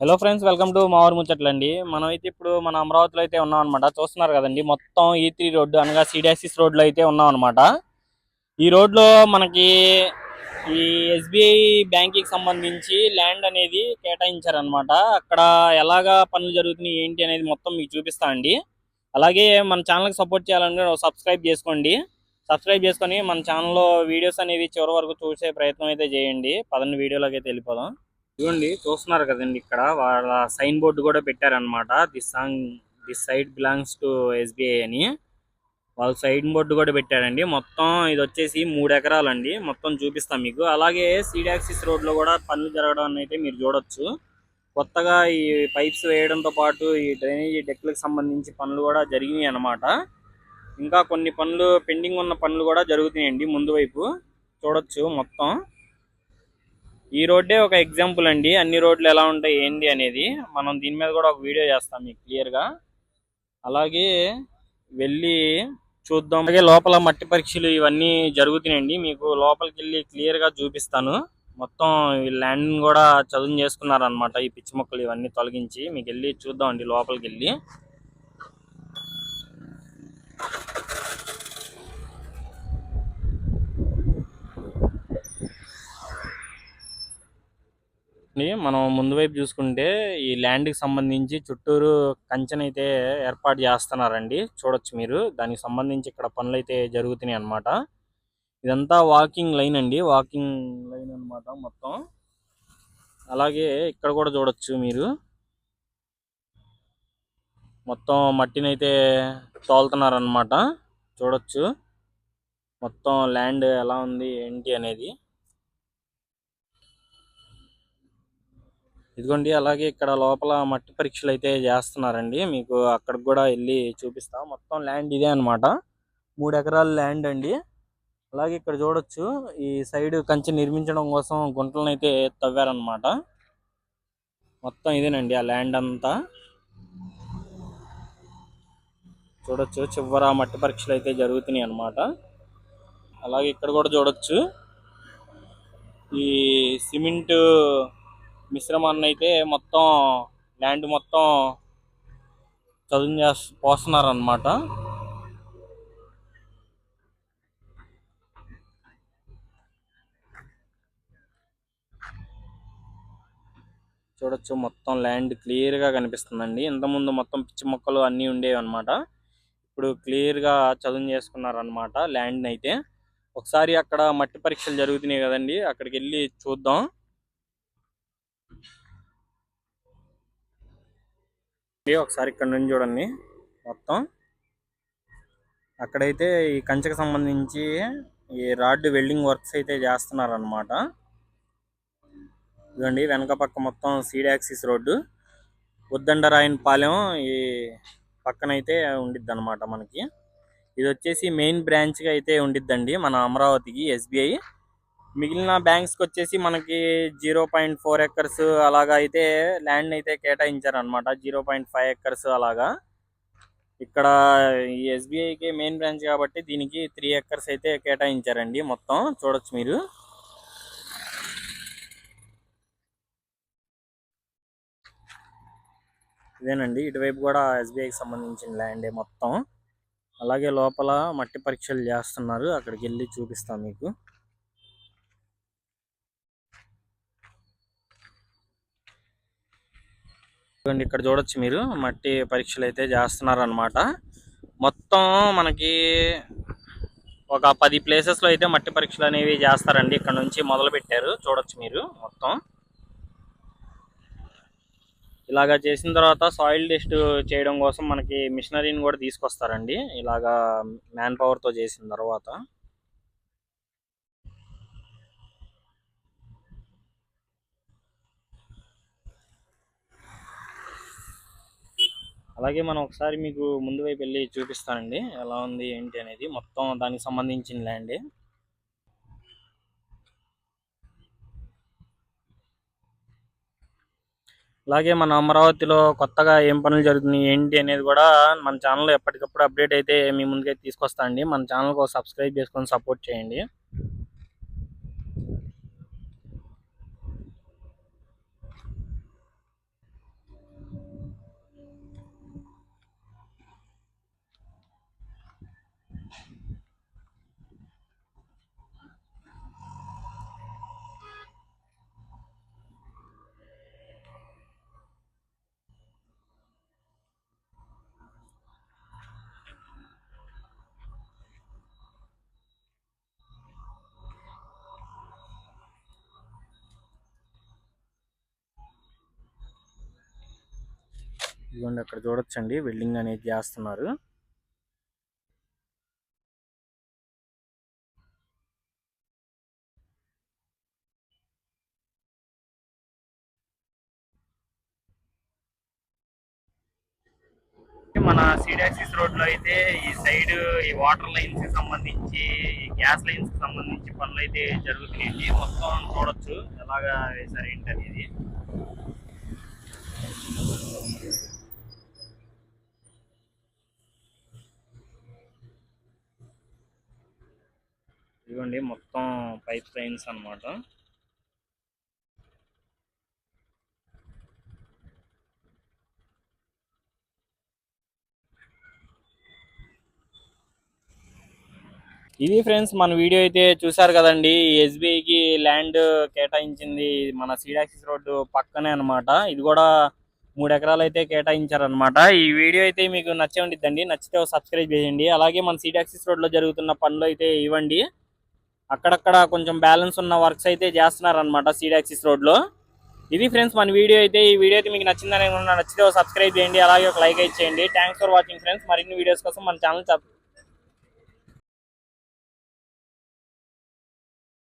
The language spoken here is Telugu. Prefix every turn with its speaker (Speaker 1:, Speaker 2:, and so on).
Speaker 1: హలో ఫ్రెండ్స్ వెల్కమ్ టు మావర్ ముచ్చట్లండి మనం అయితే ఇప్పుడు మన అమరావతిలో అయితే ఉన్నాం అనమాట చూస్తున్నారు కదండి మొత్తం e ఈ త్రీ రోడ్డు అనగా సిడాసిస్ రోడ్లో అయితే ఉన్నాం అనమాట ఈ రోడ్లో మనకి ఈ ఎస్బీఐ బ్యాంక్కి సంబంధించి ల్యాండ్ అనేది కేటాయించారనమాట అక్కడ ఎలాగా పనులు జరుగుతున్నాయి ఏంటి అనేది మొత్తం మీకు చూపిస్తా అండి. అలాగే మన ఛానల్కి సపోర్ట్ చేయాలంటే సబ్స్క్రైబ్ చేసుకోండి. సబ్స్క్రైబ్ చేసుకొని మన ఛానల్లో వీడియోస్ అనేవి చివరి వరకు చూసే ప్రయత్నం అయితే చేయండి. పదండి వీడియోలోకి అయితే వెళ్ళిపోదాం. ఇవ్వండి చూస్తున్నారు కదండి ఇక్కడ. వాళ్ళ సైన్ బోర్డు కూడా పెట్టారనమాట this song this side belongs to SBI అని. వాళ్ళ సైడ్ బోర్డు కూడా పెట్టారండి. మొత్తం ఇది వచ్చేసి మూడు ఎకరాలండి. మొత్తం చూపిస్తాం మీకు. అలాగే సీడాక్సిస్ రోడ్లో కూడా పనులు జరగడం అయితే మీరు చూడొచ్చు. కొత్తగా ఈ పైప్స్ వేయడంతో పాటు ఈ డ్రైనేజీ డెక్లకు సంబంధించి పనులు కూడా జరిగినాయి అన్నమాట. ఇంకా కొన్ని పనులు పెండింగ్ ఉన్న పనులు కూడా జరుగుతున్నాయండి ముందు వైపు. చూడొచ్చు మొత్తం. ఈ రోడ్డే ఒక ఎగ్జాంపుల్ అండి. అన్ని రోడ్లు ఎలా ఉంటాయి ఏంటి అనేది మనం దీని మీద కూడా ఒక వీడియో చేస్తాం మీకు క్లియర్గా అలాగే వెళ్ళి చూద్దాం. అలాగే లోపల మట్టి పరీక్షలు ఇవన్నీ జరుగుతున్నాయండి. మీకు లోపలికి వెళ్ళి క్లియర్గా చూపిస్తాను. మొత్తం ఈ ల్యాండ్ కూడా చదువు చేసుకున్నారనమాట ఈ పిచ్చి మొక్కలు ఇవన్నీ తొలగించి మీకు వెళ్ళి చూద్దాం అండి లోపలికి వెళ్ళి. ని మనం ముందు వైపు చూసుకుంటే ఈ ల్యాండ్కి సంబంధించి చుట్టూరు కంచెనైతే అయితే ఏర్పాటు చేస్తున్నారండి. చూడొచ్చు మీరు. దానికి సంబంధించి ఇక్కడ పనులు అయితే జరుగుతున్నాయి అన్నమాట. ఇదంతా వాకింగ్ లైన్ అండి. వాకింగ్ లైన్ అన్నమాట మొత్తం. అలాగే ఇక్కడ కూడా చూడొచ్చు మీరు. మొత్తం మట్టిని అయితే తోలుతున్నారనమాట చూడొచ్చు. మొత్తం ల్యాండ్ ఎలా ఉంది ఏంటి అనేది. ఇదిగోండి అలాగే ఇక్కడ లోపల మట్టి పరీక్షలు అయితే చేస్తున్నారండి. మీకు అక్కడికి కూడా వెళ్ళి చూపిస్తా. మొత్తం ల్యాండ్ ఇదే అన్నమాట. మూడు ఎకరాల ల్యాండ్ అండి. అలాగే ఇక్కడ చూడొచ్చు ఈ సైడ్ కంచె నిర్మించడం కోసం గుంటలను అయితే తవ్వారనమాట మొత్తం ఇదేనండి ఆ ల్యాండ్ అంతా. చూడొచ్చు చివర మట్టి పరీక్షలు అయితే జరుగుతున్నాయి అన్నమాట. అలాగే ఇక్కడ కూడా చూడొచ్చు. ఈ సిమెంట్ మిశ్రమాన్ని అయితే మొత్తం ల్యాండ్ మొత్తం చదును చేస్తూ పోస్తున్నారు అనమాట చూడొచ్చు మొత్తం ల్యాండ్ క్లియర్గా కనిపిస్తుందండి. ఇంతకుముందు మొత్తం పిచ్చి మొక్కలు అన్నీ ఉండేవి అనమాట ఇప్పుడు క్లియర్గా చదును చేసుకున్నారు ల్యాండ్ అయితే ఒకసారి అక్కడ మట్టి పరీక్షలు జరుగుతున్నాయి కదండి అక్కడికి వెళ్ళి చూద్దాం. ఒకసారి ఇక్కడ నుంచి చూడండి మొత్తం. అక్కడైతే ఈ కంచెకి సంబంధించి ఈ రాడ్ వెల్డింగ్ వర్క్స్ అయితే చేస్తున్నారనమాట ఇదండి వెనక పక్క మొత్తం సీడాక్సిస్ రోడ్డు. ఉద్దండరాయన్ పాలెం ఈ పక్కనైతే ఉండిద్ది అనమాట మనకి. ఇది వచ్చేసి మెయిన్ బ్రాంచ్గా అయితే ఉండిద్దండి మన అమరావతికి ఎస్బీఐ. మిగిలిన బ్యాంక్స్కి వచ్చేసి మనకి జీరో పాయింట్ ఫోర్ ఎకర్స్ అలాగా అయితే ల్యాండ్ అయితే కేటాయించారనమాట జీరో పాయింట్ ఫైవ్ ఎకర్స్ అలాగా. ఇక్కడ ఈ ఎస్బీఐకి మెయిన్ బ్రాంచ్ కాబట్టి దీనికి త్రీ ఎకర్స్ అయితే కేటాయించారండి మొత్తం. చూడొచ్చు మీరు. ఇదేనండి. ఇటువైపు కూడా ఎస్బీఐకి సంబంధించిన ల్యాండే మొత్తం. అలాగే లోపల మట్టి పరీక్షలు చేస్తున్నారు. అక్కడికి వెళ్ళి చూపిస్తాం మీకు. చూడండి ఇక్కడ చూడొచ్చు మీరు. మట్టి పరీక్షలు అయితే చేస్తున్నారనమాట మొత్తం మనకి ఒక పది ప్లేసెస్లో అయితే మట్టి పరీక్షలు అనేవి చేస్తారండి. ఇక్కడ నుంచి మొదలు పెట్టారు చూడొచ్చు మీరు మొత్తం. ఇలాగా చేసిన తర్వాత సాయిల్ టెస్ట్ చేయడం కోసం మనకి మిషనరీని కూడా తీసుకొస్తారండి. ఇలాగా మ్యాన్ పవర్తో చేసిన తర్వాత. అలాగే మనం ఒకసారి మీకు ముందు వైపు వెళ్ళి చూపిస్తానండి. ఎలా ఉంది ఏంటి అనేది. మొత్తం దానికి సంబంధించిన ల్యాండ్. అలాగే మన అమరావతిలో కొత్తగా ఏం పనులు జరుగుతున్నాయి ఏంటి అనేది కూడా మన ఛానల్లో ఎప్పటికప్పుడు అప్డేట్ అయితే మీ ముందుకైతే తీసుకొస్తా అండి. మన ఛానల్కి సబ్స్క్రైబ్ చేసుకొని సపోర్ట్ చేయండి. ఇదిగోండి అక్కడ చూడొచ్చండి. వెల్డింగ్ అనేది చేస్తున్నారు. మన సిడాక్సిస్ రోడ్లో అయితే ఈ సైడ్ ఈ వాటర్ లైన్స్కి సంబంధించి ఈ గ్యాస్ లైన్స్కి సంబంధించి పనులు అయితే జరుగుతున్నాయండి మొత్తం చూడొచ్చు. ఎలాగా వేసారు ఏంటి అనేది ఇదిగోండి మొత్తం పైప్ లైన్స్ అన్నమాట. ఇది ఫ్రెండ్స్ మన వీడియో అయితే చూసారు కదండి. ఎస్బీఐకి ల్యాండ్ కేటాయించింది మన సీడాక్సిస్ రోడ్డు పక్కనే అన్నమాట. ఇది కూడా మూడు ఎకరాలు అయితే కేటాయించారనమాట ఈ వీడియో అయితే మీకు నచ్చే ఉండిద్దండి. నచ్చితే సబ్స్క్రైబ్ చేయండి. అలాగే మన సీడాక్సిస్ రోడ్లో జరుగుతున్న పనులు అయితే ఇవ్వండి. అక్కడక్కడ కొంచెం బ్యాలెన్స్ ఉన్న వర్క్స్ అయితే చేస్తున్నారనమాట సీడాక్సిస్ రోడ్లో. ఇది ఫ్రెండ్స్ మన వీడియో అయితే ఈ వీడియో అయితే మీకు నచ్చిందని నచ్చితే సబ్స్క్రైబ్ చేయండి అలాగే ఒక లైక్ అయితే చేయండి. థ్యాంక్స్ ఫర్ వాచింగ్ ఫ్రెండ్స్ మరిన్ని వీడియోస్ కోసం మన ఛానల్